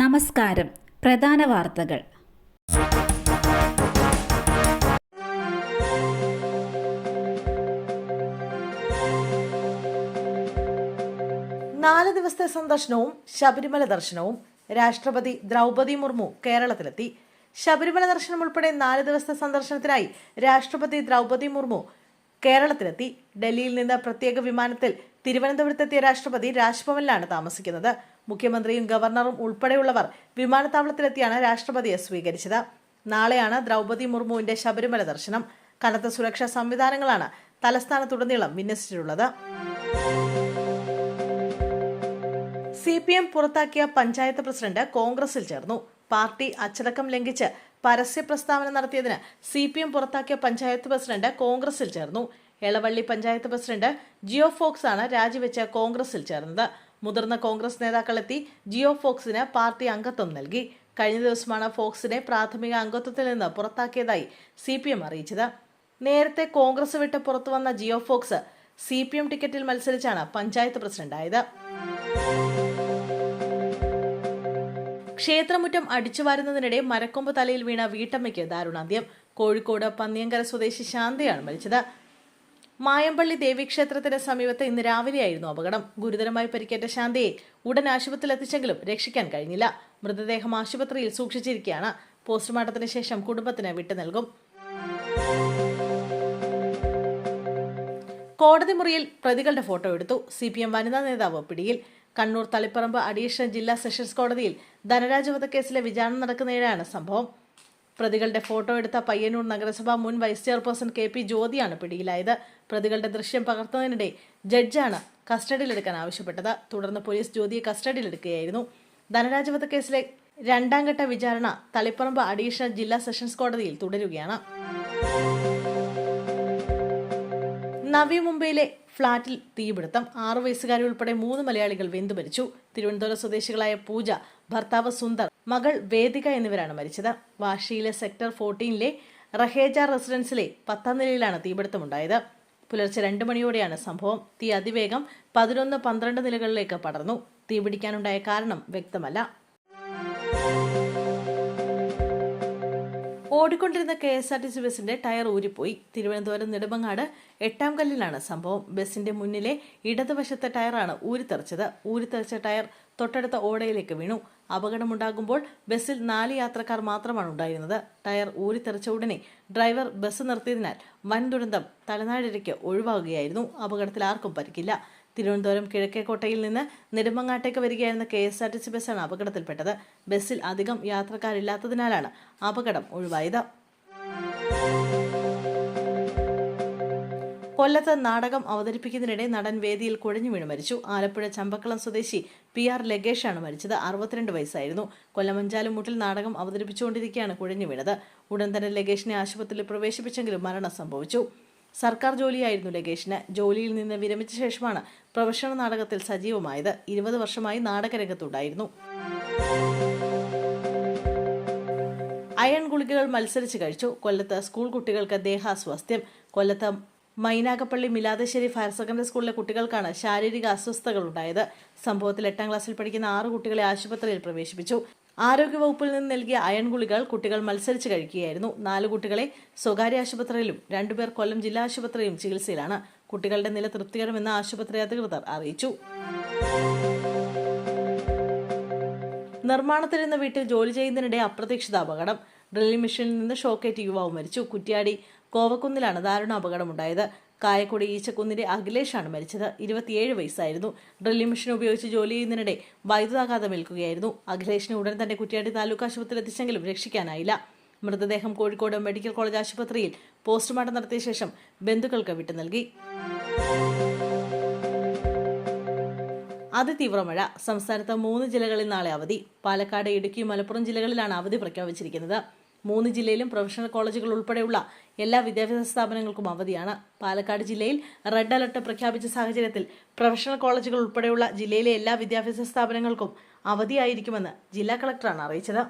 നമസ്കാരം. പ്രധാന വാർത്തകൾ. നാല് ദിവസത്തെ സന്ദർശനവും ശബരിമല ദർശനവും. രാഷ്ട്രപതി ദ്രൗപദി മുർമു കേരളത്തിലെത്തി. ശബരിമല ദർശനം ഉൾപ്പെടെ നാല് ദിവസത്തെ സന്ദർശനത്തിനായി രാഷ്ട്രപതി ദ്രൗപദി മുർമു കേരളത്തിലെത്തി. ഡൽഹിയിൽ നിന്ന് പ്രത്യേക വിമാനത്തിൽ തിരുവനന്തപുരത്തെത്തിയ രാഷ്ട്രപതി രാജ്ഭവനിലാണ് താമസിക്കുന്നത്. മുഖ്യമന്ത്രിയും ഗവർണറും ഉൾപ്പെടെയുള്ളവർ വിമാനത്താവളത്തിലെത്തിയാണ് രാഷ്ട്രപതിയെ സ്വീകരിച്ചത്. നാളെയാണ് ദ്രൗപതി മുർമുവിന്റെ ശബരിമല ദർശനം. കനത്ത സുരക്ഷാ സംവിധാനങ്ങളാണ് തലസ്ഥാനത്തുടനീളം വിന്യസിച്ചിട്ടുള്ളത്. സി പി എം പുറത്താക്കിയ പഞ്ചായത്ത് പ്രസിഡന്റ് കോൺഗ്രസിൽ ചേർന്നു. പാർട്ടി അച്ചടക്കം ലംഘിച്ച് പരസ്യ പ്രസ്താവന നടത്തിയതിന് സി പി എം പുറത്താക്കിയ പഞ്ചായത്ത് പ്രസിഡന്റ് കോൺഗ്രസിൽ ചേർന്നു. എളവള്ളി പഞ്ചായത്ത് പ്രസിഡന്റ് ജിയോ ഫോക്സ് ആണ് രാജിവെച്ച് കോൺഗ്രസിൽ ചേർന്നത്. മുതിർന്ന കോൺഗ്രസ് നേതാക്കളെത്തി ജിയോ ഫോക്സിന് പാർട്ടി അംഗത്വം നൽകി. കഴിഞ്ഞ ദിവസമാണ് ഫോക്സിനെ പ്രാഥമിക അംഗത്വത്തിൽ നിന്ന് പുറത്താക്കിയതായി സി പി എം അറിയിച്ചത്. നേരത്തെ കോൺഗ്രസ് വിട്ട് പുറത്തുവന്ന Jio Fox C P M ടിക്കറ്റിൽ മത്സരിച്ചാണ് പഞ്ചായത്ത് പ്രസിഡന്റായത്. ക്ഷേത്രമുറ്റം അടിച്ചു വരുന്നതിനിടെ മരക്കൊമ്പ് തലയിൽ വീണ വീട്ടമ്മയ്ക്ക് ദാരുണാന്ത്യം. കോഴിക്കോട് പന്നിയങ്കര സ്വദേശി ശാന്തയാണ് മരിച്ചത്. മായമ്പള്ളി ദേവീക്ഷേത്രത്തിന് സമീപത്ത് ഇന്ന് രാവിലെയായിരുന്നു അപകടം. ഗുരുതരമായി പരിക്കേറ്റ ശാന്തയെ ഉടൻ ആശുപത്രിയിൽ എത്തിച്ചെങ്കിലും രക്ഷിക്കാൻ കഴിഞ്ഞില്ല. മൃതദേഹം ആശുപത്രിയിൽ സൂക്ഷിച്ചിരിക്കുകയാണ് പോസ്റ്റ്മോർട്ടത്തിന് ശേഷം കുടുംബത്തിന് വിട്ടു നൽകും. കോടതി മുറിയിൽ പ്രതികളുടെ ഫോട്ടോ എടുത്തു. സി പി എം വനിതാ നേതാവ് പിടിയിൽ. കണ്ണൂർ തളിപ്പറമ്പ് അഡീഷണൽ ജില്ലാ സെഷൻസ് കോടതിയിൽ ധനരാജ് വധക്കേസിലെ വിചാരണ നടക്കുന്നതിനാണ് സംഭവം. പ്രതികളുടെ ഫോട്ടോ എടുത്ത പയ്യന്നൂർ നഗരസഭാ മുൻ വൈസ് ചെയർപേഴ്സൺ കെ പി ജ്യോതിയാണ് പിടിയിലായത്. പ്രതികളുടെ ദൃശ്യം പകർത്തുന്നതിനിടെ ജഡ്ജാണ് കസ്റ്റഡിയിലെടുക്കാൻ ആവശ്യപ്പെട്ടത്. തുടർന്ന് പോലീസ് ജ്യോതിയെ കസ്റ്റഡിയിലെടുക്കുകയായിരുന്നു. ധനരാജ് വധക്കേസിലെ രണ്ടാം ഘട്ട വിചാരണ തളിപ്പറമ്പ് അഡീഷണൽ ജില്ലാ സെഷൻസ് കോടതിയിൽ തുടരുകയാണ്. നവി മുംബൈയിലെ ഫ്ളാറ്റിൽ തീപിടുത്തം. ആറു വയസ്സുകാരി ഉൾപ്പെടെ മൂന്ന് മലയാളികൾ വെന്തുമരിച്ചു. മരിച്ചു തിരുവനന്തപുരം സ്വദേശികളായ പൂജ ഭർത്താവ് സുന്ദർ മകൾ വേദിക എന്നിവരാണ് മരിച്ചത്. വാഷിയിലെ സെക്ടർ ഫോർട്ടീനിലെ റഹേജ റെസിഡൻസിലെ പത്താം നിലയിലാണ് തീപിടുത്തമുണ്ടായത്. പുലർച്ചെ രണ്ട് മണിയോടെയാണ് സംഭവം. തീ അതിവേഗം പതിനൊന്ന് പന്ത്രണ്ട് നിലകളിലേക്ക് പടർന്നു. തീപിടിക്കാനുണ്ടായ കാരണം വ്യക്തമല്ല. ഓടിക്കൊണ്ടിരുന്ന K S R T C ബസിന്റെ ടയർ ഊരിപ്പോയി. തിരുവനന്തപുരം നെടുമങ്ങാട് എട്ടാം കല്ലിലാണ് സംഭവം. ബസിന്റെ മുന്നിലെ ഇടതുവശത്തെ ടയറാണ് ഊരിത്തെറിച്ചത്. ഊരിത്തെറിച്ച ടയർ തൊട്ടടുത്ത ഓടയിലേക്ക് വീണു. അപകടമുണ്ടാകുമ്പോൾ ബസ്സിൽ നാല് യാത്രക്കാർ മാത്രമാണ് ഉണ്ടായിരുന്നത്. ടയർ ഊരിത്തെറിച്ച ഉടനെ ഡ്രൈവർ ബസ് നിർത്തിയതിനാൽ വൻ ദുരന്തം തലനാടിരയ്ക്ക് ഒഴിവാകുകയായിരുന്നു. അപകടത്തിൽ ആർക്കും പരിക്കില്ല. തിരുവനന്തപുരം കിഴക്കേക്കോട്ടയിൽ നിന്ന് നെടുമങ്ങാട്ടേക്ക് വരികയായിരുന്ന K S R T C ബസ്സാണ് അപകടത്തിൽപ്പെട്ടത്. ബസ്സിൽ അധികം യാത്രക്കാരില്ലാത്തതിനാലാണ് അപകടം ഒഴിവായത്. കൊല്ലത്ത് നാടകം അവതരിപ്പിക്കുന്നതിനിടെ നടൻ വേദിയിൽ കുഴഞ്ഞു വീണ് മരിച്ചു. ആലപ്പുഴ ചമ്പക്കളം സ്വദേശി പി ആർ ലഗേഷാണ് മരിച്ചത്. അറുപത്തിരണ്ട് വയസ്സായിരുന്നു. കൊല്ലമഞ്ചാലുമൂട്ടിൽ നാടകം അവതരിപ്പിച്ചുകൊണ്ടിരിക്കെയാണ് കുഴഞ്ഞു വീണത്. ഉടൻ തന്നെ ലഗേഷിനെ ആശുപത്രിയിൽ പ്രവേശിപ്പിച്ചെങ്കിലും മരണം സംഭവിച്ചു. സർക്കാർ ജോലിയായിരുന്നു ലഗേഷിന്. ജോലിയിൽ നിന്ന് വിരമിച്ച ശേഷമാണ് പ്രൊഫഷണൽ നാടകത്തിൽ സജീവമായത്. ഇരുപത് വർഷമായി നാടകരംഗത്തുണ്ടായിരുന്നു. അയൺ ഗുളികകൾ മത്സരിച്ച് കഴിച്ചു. കൊല്ലത്ത് സ്കൂൾ കുട്ടികൾക്ക് ദേഹാസ്വാസ്ഥ്യം. കൊല്ലത്ത് മൈനാഗപ്പള്ളി മിലാദശ്ശേരി ഹയർ സെക്കൻഡറി സ്കൂളിലെ കുട്ടികൾക്കാണ് ശാരീരിക അസ്വസ്ഥതകൾ ഉണ്ടായത് സംഭവത്തിൽ എട്ടാം ക്ലാസ്സിൽ പഠിക്കുന്ന ആറ് കുട്ടികളെ ആശുപത്രിയിൽ പ്രവേശിപ്പിച്ചു. ആരോഗ്യവകുപ്പിൽ നിന്ന് നൽകിയ അയൺ ഗുളികൾ കുട്ടികൾ മത്സരിച്ച് കഴിക്കുകയായിരുന്നു. നാല് കുട്ടികളെ സ്വകാര്യ ആശുപത്രിയിലും രണ്ടുപേർ കൊല്ലം ജില്ലാ ആശുപത്രിയിലും ചികിത്സയിലാണ്. കുട്ടികളുടെ നില തൃപ്തികരമെന്ന് ആശുപത്രി അധികൃതർ അറിയിച്ചു. നിർമ്മാണത്തിലിരുന്ന വീട്ടിൽ ജോലി ചെയ്യുന്നതിനിടെ അപ്രതീക്ഷിത അപകടം. ഡ്രില്ലിംഗ് മെഷീനിൽ നിന്ന് ഷോക്കേറ്റ് യുവാവ് മരിച്ചു. കുറ്റ്യാടി കോവക്കുന്നിലാണ് ദാരുണ അപകടമുണ്ടായത്. കായക്കൊടി ഈച്ചക്കുന്നിന്റെ അഖിലേഷാണ് മരിച്ചത്. ഇരുപത്തിയേഴ് വയസ്സായിരുന്നു. ഡ്രില്ലിംഗ് മെഷീൻ ഉപയോഗിച്ച് ജോലി ചെയ്യുന്നതിനിടെ വൈദ്യുതാഘാതം ഏൽക്കുകയായിരുന്നു. അഖിലേഷിനെ ഉടൻ തന്നെ കുറ്റ്യാടി താലൂക്ക് ആശുപത്രിയിൽ എത്തിച്ചെങ്കിലും രക്ഷിക്കാനായില്ല. മൃതദേഹം കോഴിക്കോട് മെഡിക്കൽ കോളേജ് ആശുപത്രിയിൽ പോസ്റ്റ്മോർട്ടം നടത്തിയ ശേഷം ബന്ധുക്കൾക്ക് വിട്ടു നൽകി. അതിതീവ്ര മഴ. സംസ്ഥാനത്ത് മൂന്ന് ജില്ലകളിൽ നാളെ അവധി. പാലക്കാട് ഇടുക്കി മലപ്പുറം ജില്ലകളിലാണ് അവധി പ്രഖ്യാപിച്ചിരിക്കുന്നത്. മൂന്ന് ജില്ലയിലും പ്രൊഫഷണൽ കോളേജുകൾ ഉൾപ്പെടെയുള്ള എല്ലാ വിദ്യാഭ്യാസ സ്ഥാപനങ്ങൾക്കും അവധിയാണ്. പാലക്കാട് ജില്ലയിൽ റെഡ് അലർട്ട് പ്രഖ്യാപിച്ച സാഹചര്യത്തിൽ പ്രൊഫഷണൽ കോളേജുകൾ ഉൾപ്പെടെയുള്ള ജില്ലയിലെ എല്ലാ വിദ്യാഭ്യാസ സ്ഥാപനങ്ങൾക്കും അവധിയായിരിക്കുമെന്ന് ജില്ലാ കളക്ടറാണ് അറിയിച്ചത്.